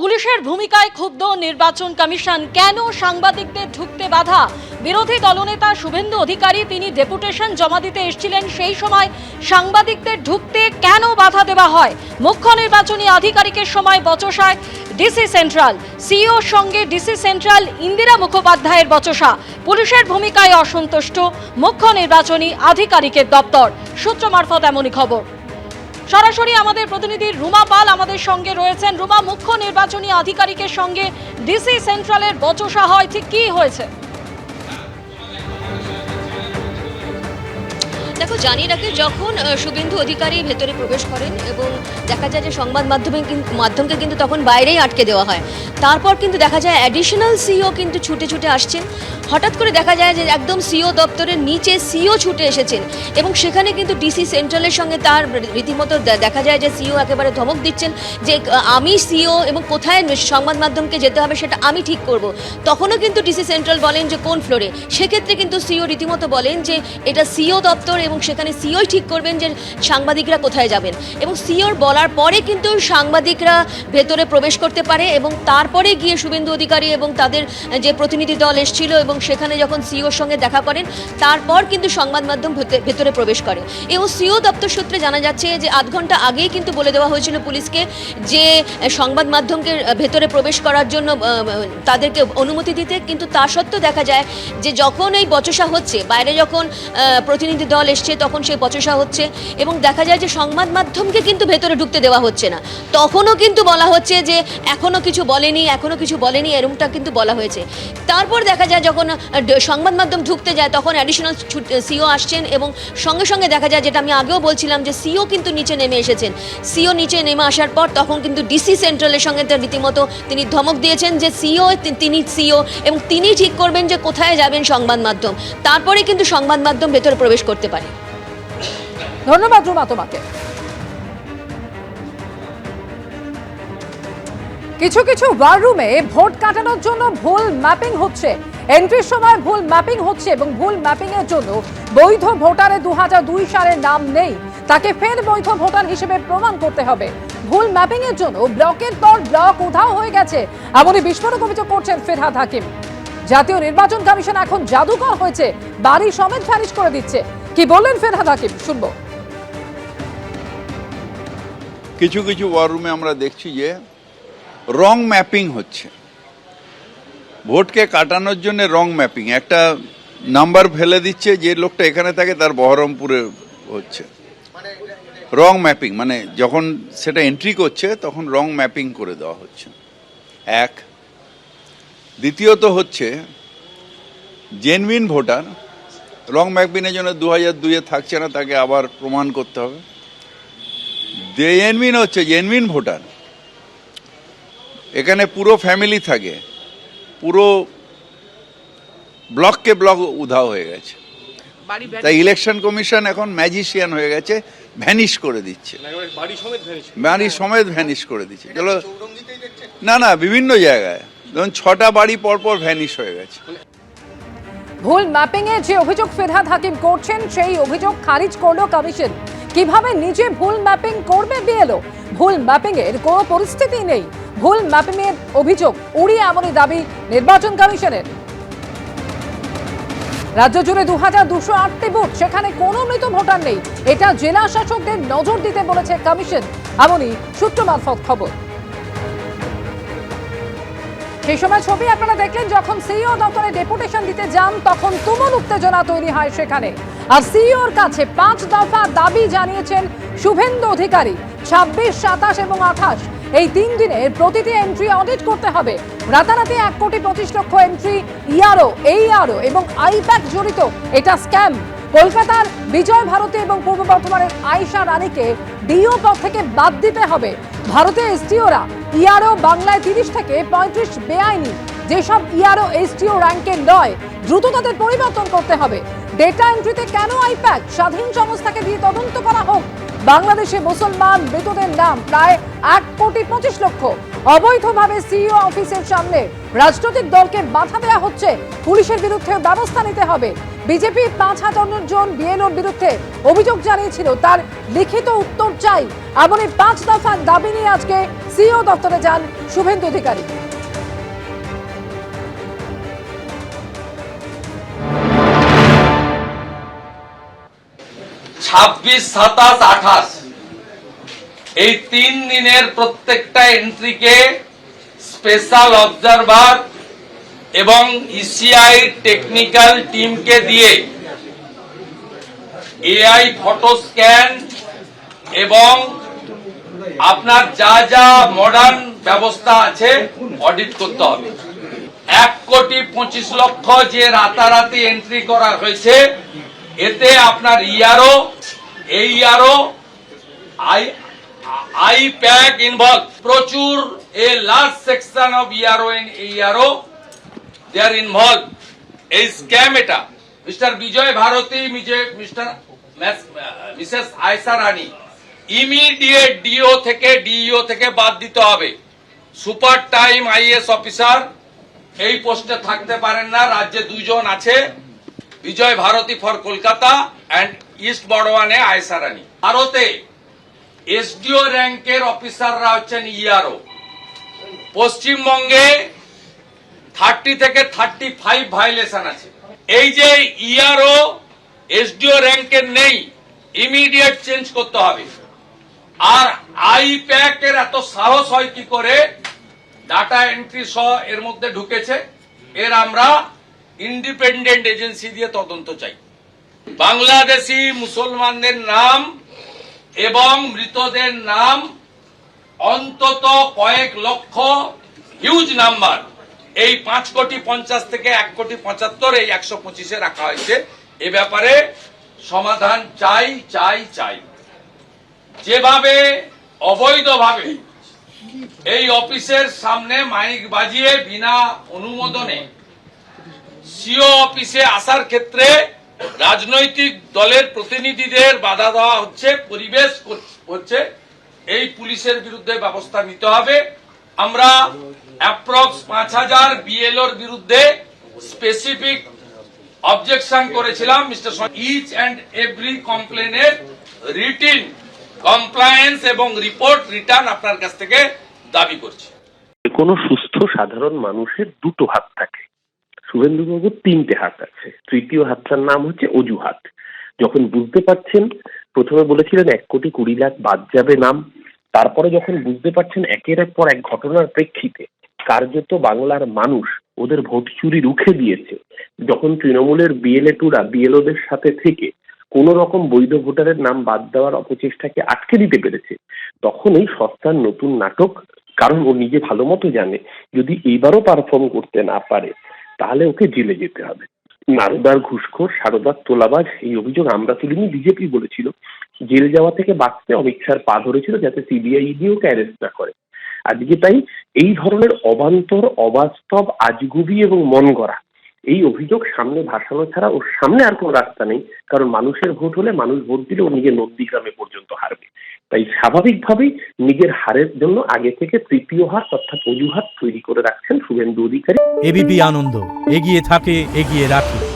পুলিশের ভূমিকায় ক্ষুব্ধ নির্বাচন কমিশন কেন সাংবাদিকদের ঢুকতে বাধা? বিরোধী দলনেতা শুভেন্দু অধিকারী তিনি ডেপুটেশন জমা দিতে এসেছিলেন সেই সময় সাংবাদিকদের ঢুকতে কেন বাধা দেওয়া হয়? মুখ্য নির্বাচনী আধিকারিকের সময় বচসায় ডিসি সেন্ট্রাল সিইওর সঙ্গে ডিসি সেন্ট্রাল ইন্দিরা মুখোপাধ্যায়ের বচসা। পুলিশের ভূমিকায় অসন্তুষ্ট মুখ্য নির্বাচনী আধিকারিকের দপ্তর। সূত্র মারফত এমনই খবর। সরাসরি আমাদের প্রতিনিধি রুমা পাল আমাদের সঙ্গে রয়েছেন। রুমা, মুখ্য নির্বাচনী আধিকারিকের সঙ্গে ডিসি সেন্ট্রালের বচসা হয়, ঠিক কি হয়েছে? দেখো, জানিয়ে রাখে, যখন শুভেন্দু অধিকারী ভেতরে প্রবেশ করেন এবং দেখা যায় যে সংবাদ মাধ্যমে মাধ্যমকে কিন্তু তখন বাইরেই আটকে দেওয়া হয়। তারপর কিন্তু দেখা যায় অ্যাডিশনাল সিও কিন্তু ছুটে ছুটে আসছেন। হঠাৎ করে দেখা যায় যে একদম সিও দপ্তরের নিচে সিও ছুটে এসেছেন এবং সেখানে কিন্তু ডিসি সেন্ট্রালের সঙ্গে তার রীতিমতো দেখা যায় যে সিও একেবারে ধমক দিচ্ছেন যে আমি সিও এবং কোথায় সংবাদ মাধ্যমকে যেতে হবে সেটা আমি ঠিক করব। তখনও কিন্তু ডিসি সেন্ট্রাল বলেন যে কোন ফ্লোরে সেক্ষেত্রে কিন্তু সিও রীতিমতো বলেন যে, এটা সিও দপ্তর এবং সেখানে সিওই ঠিক করবেন যে সাংবাদিকরা কোথায় যাবেন। এবং সিওর বলার পরে কিন্তু সাংবাদিকরা ভেতরে প্রবেশ করতে পারে এবং তারপরে গিয়ে শুভেন্দু অধিকারী এবং তাদের যে প্রতিনিধি দল এসেছিল এবং সেখানে যখন সিওর সঙ্গে দেখা করেন, তারপর কিন্তু সংবাদ মাধ্যম ভেতে- ভেতরে প্রবেশ করে। এবং সিও দপ্তর সূত্রে জানা যাচ্ছে যে আধ ঘণ্টা আগেই কিন্তু বলে দেওয়া হয়েছিল পুলিশকে যে সংবাদ মাধ্যমকে ভেতরে প্রবেশ করার জন্য তাদেরকে অনুমতি দিতে। কিন্তু তা সত্ত্বেও দেখা যায় যে যখন এই বচসা হচ্ছে, বাইরে যখন প্রতিনিধি দল এসছে তখন সেই বচসা হচ্ছে এবং দেখা যায় যে সংবাদ মাধ্যমকে কিন্তু ভেতরে ঢুকতে দেওয়া হচ্ছে না। তখনও কিন্তু বলা হচ্ছে যে এখনও কিছু বলেনি এখনও কিছু বলেনি, এরমটা কিন্তু বলা হয়েছে। তারপর দেখা যায় যখন সংবাদ মাধ্যম ঢুকতে যায়, তখন অ্যাডিশনাল সিও আসছেন এবং সঙ্গে সঙ্গে দেখা যায়, যেটা আমি আগেও বলছিলাম যে সিও কিন্তু নিচে নেমে এসেছেন। সিও নিচে নেমে আসার পর তখন কিন্তু ডিসি সেন্ট্রালের সঙ্গে তার রীতিমতো তিনি ধমক দিয়েছেন যে সিও তিনি সিও এবং তিনি ঠিক করবেন যে কোথায় যাবেন সংবাদ মাধ্যম। তারপরে কিন্তু সংবাদ মাধ্যম ভেতরে প্রবেশ করতে পারে। ধন্যবাদ, রুমা তোমাকে। কিছু কিছু ওয়াররুমে ভোট কাটানোর জন্য ভুল ম্যাপিং হচ্ছে। এন্ট্রির সময় ভুল ম্যাপিং হচ্ছে এবং ভুল ম্যাপিং এর জন্য বৈধ ভোটারে দু দুই সালের নাম নেই। তাকে ফের বৈধ ভোটার হিসেবে প্রমাণ করতে হবে। ভুল ম্যাপিং এর জন্য ব্লকের পর ব্লক উধাও হয়ে গেছে, এমনই বিস্ফোরক অভিযোগ করছেন ফেরহাদ হাকিম। জাতীয় নির্বাচন কমিশন এখন জাদুকর হয়েছে, বাড়ি সমেত ফ্যানিশ করে দিচ্ছে। কি বললেন ফেরহাদ হাকিম? শুনব। কিছু কিছু ওয়াররুমে আমরা দেখছি যে রং ম্যাপিং হচ্ছে। ভোটকে কাটানোর জন্য রং ম্যাপিং একটা নাম্বার ফেলে দিচ্ছে, যে লোকটা এখানে থাকে তার বহরমপুরে হচ্ছে। রং ম্যাপিং মানে যখন সেটা এন্ট্রি করছে, তখন রং ম্যাপিং করে দেওয়া হচ্ছে। এক। দ্বিতীয়ত হচ্ছে জেনুইন ভোটার রং ম্যাপিংয়ের জন্য দু হাজার দুইয়ে থাকছে না, তাকে আবার প্রমাণ করতে হবে। জেনমিন হচ্ছে জেনমিন ভোটার এখানে পুরো ফ্যামিলি থাকে পুরো ব্লককে ব্লক উধাও হয়ে গেছে। তাই ইলেকশন কমিশন এখন ম্যাজিশিয়ান হয়ে গেছে ভ্যানিশ করে দিচ্ছে। বাড়ি সমেত ভ্যানিশ বাড়ি সমেত ভ্যানিশ করে দিচ্ছে। চলো না না বিভিন্ন জায়গায়। ধরুন ছটা বাড়ি পরপর ভ্যানিশ হয়ে গেছে। ভুল ম্যাপিং এ যে অভিযোগ ফেরহাদ হাকিম করছেন সেই অভিযোগ খারিজ করল কমিশন। কীভাবে নিজে ভুল ম্যাপিং করবে বিএলও? ভুল ম্যাপিং এর কোনো পরিস্থিতি নেই। ভুল ম্যাপিং এর অভিযোগ উড়িয়ে এমনই দাবি নির্বাচন কমিশনের। রাজ্য জুড়ে দু হাজার দুশো আটটি বুথ, সেখানে কোনো মৃত ভোটার নেই। এটা জেলা শাসকদের নজর দিতে বলেছে কমিশন, এমনই সূত্র মারফত খবর। সেই সময় ছবি আপনারা দেখলেন, যখন সিইও দপ্তরে ডেপুটেশন দিতে যান, তখন তুমুল উত্তেজনা তৈরি হয় সেখানে। আর সিইওর কাছে পাঁচ দফা দাবি জানিয়েছেন শুভেন্দু অধিকারী। ছাব্বিশ, সাতাশ এবং আঠাশ। এই তিন দিনের প্রতিটি এন্ট্রি অডিট করতে হবে। রাতারাতি এক কোটি পঁচিশ লক্ষ এন্ট্রি ইয়ারও এই আরও এবং আইপ্যাক জড়িত। এটা স্ক্যাম কলকাতার বিজয় ভারতী এবং পূর্ব বর্ধমানের আয়শা রানীকে ডিও পদ থেকে বাদ দিতে হবে। ভারতের এসটিওরা ইয়ারও বাংলায় তিরিশ থেকে পঁয়ত্রিশ বেআইনি। যেসব ইয়ারও এসটিও র্যাঙ্কে নয়, দ্রুত তাদের পরিবর্তন করতে হবে। ডেটা এন্ট্রিতে কেন আইপ্যাক স্বাধীন সংস্থাকে দিয়ে তদন্ত করা হোক। বাংলাদেশে মুসলমান মৃতদের নাম প্রায় এক কোটি পঁচিশ লক্ষ। অবৈধভাবে সিইও অফিসের সামনে রাজনৈতিক দলকে বাধা দেওয়া হচ্ছে। পুলিশের বিরুদ্ধে ব্যবস্থা নিতে হবে। বিজেপি পাঁচ হাজার জন বিএলওর বিরুদ্ধে অভিযোগ জানিয়েছিল। তার লিখিত উত্তর চাই। এমনই পাঁচ দফার দাবি নিয়ে আজকে সিইও দপ্তরে যান শুভেন্দু অধিকারী। ছাব্বিশ, সাতাশ, আঠাশ। এই তিন দিনের প্রত্যেকটা এন্ট্রিকে স্পেশাল অবজারভার এবং ইসিআই টেকনিক্যাল টিমকে দিয়ে এআই ফটো স্ক্যান এবং আপনার যা যা মডার্ন ব্যবস্থা আছে অডিট করতে হবে। এক কোটি পঁচিশ লক্ষ যে রাতারাতি এন্ট্রি করা হয়েছে এতে আপনার ইয়ারও, এই ইয়ারও আই আই প্যাক ইনভলভ প্রচুর a large section of ERO in ERO they are involve এই স্ক্যাম এটা। Mister Bijay Bharati mister Mrs Aysha Rani immediate DO থেকে ডিইও থেকে বাদ দিতে হবে। সুপার টাইম আইএস অফিসার এই পোস্টে থাকতে পারেন না, রাজ্যে দুইজন আছে। Bijay Bharati for Kolkata and east বর্ডওয়ানে Aysha Rani. ভারতে এসডিও র্যাঙ্কের অফিসাররা হচ্ছেন ইআরও পশ্চিমবঙ্গে থার্টি থেকে থার্টি ফাইভ ভাইলেশন আছে। এই যে ইআরও এসডিও র্যাঙ্কের নেই ইমিডিয়েট চেঞ্জ করতে হবে। আর আই প্যাকের এত সাহস হয় কি করে? ডাটা এন্ট্রি সহ এর মধ্যে ঢুকেছে। এর আমরা ইন্ডিপেন্ডেন্ট এজেন্সি দিয়ে তদন্ত চাই। বাংলাদেশি মুসলমানদের নাম এবং মৃতদের নাম, অন্তত কয়েক লক্ষ হিউজ নাম্বার এই পাঁচ কোটি পঞ্চাশ থেকে এক কোটি পঁচাত্তর, এই একশো পঁচিশে রাখা হয়েছে। এ ব্যাপারে সমাধান চাই চাই চাই। যেভাবে অবৈধভাবে এই অফিসের সামনে মাইক বাজিয়ে বিনা অনুমোদনে সিও অফিসে আসার ক্ষেত্রে রাজনৈতিক দলের প্রতিনিধিদের বাধা দেওয়া হচ্ছে, পরিবেশ হচ্ছে। এই পুলিশের বিরুদ্ধে ব্যবস্থা নিতে হবে। আমরা অ্যাপ্রক্স পাঁচ হাজার বিএলওর বিরুদ্ধে স্পেসিফিক অবজেকশন করেছিলাম মিস্টার ইচ অ্যান্ড এভরি কমপ্লেনের রিটিন কমপ্লায়েন্স এবং রিপোর্ট রিটার্ন আপনার কাছ থেকে দাবি করছি। কোনো সুস্থ সাধারণ মানুষের দুটো হাত থাকে। শুভেন্দুবাবুর তিনটে হাত আছে। তৃতীয় হাতটার নাম হচ্ছে অজুহাত। যখন বুঝতে পারছেন, প্রথমে বলেছিলেন এক কোটি কুড়ি লাখ বাদ যাবে নাম। তারপরে যখন বুঝতে পারছেন একের এক পর এক ঘটনার প্রেক্ষিতে কার্যত বাংলার মানুষ ওদের ভোট চুরি রুখে দিয়েছে, যখন তৃণমূলের বিএলএ টুরা বিএলওদের সাথে থেকে কোন রকম বৈধ ভোটারের নাম বাদ দেওয়ার অপচেষ্টাকে আটকে দিতে পেরেছে তখন এই সস্তার নতুন নাটক, কারণ ও নিজে ভালো মতো জানে, যদি এইবারও পারফর্ম করতে না পারে তাহলে ওকে জেলে যেতে হবে। নারদার ঘুষখোর, সারদার তোলাবাজ, এই অভিযোগ আমরা তুলিনি, বিজেপি বলেছিল। জেল যাওয়া থেকে বাঁচতে অমিত শাহ পা ধরেছিল যাতে সিবিআই দিয়ে ওকে অ্যারেস্ট না করে। আজকে তাই এই ধরনের অবান্তর, অবাস্তব, আজগুবি এবং মন গড়া এই অভিযোগ সামনে ভাসানো ছাড়া ওর সামনে আর কোনো রাস্তা নেই। কারণ মানুষের ভোট হলে মানুষ ভোট দিলে ও নিজের নদী গ্রামে পর্যন্ত হারবে। তাই স্বাভাবিকভাবেই নিজের হারের জন্য আগে থেকে তৃতীয় হাত অর্থাৎ অজুহাত তৈরি করে রাখছেন শুভেন্দু অধিকারী। এবিপি আনন্দ, এগিয়ে থাকে, এগিয়ে রাখে।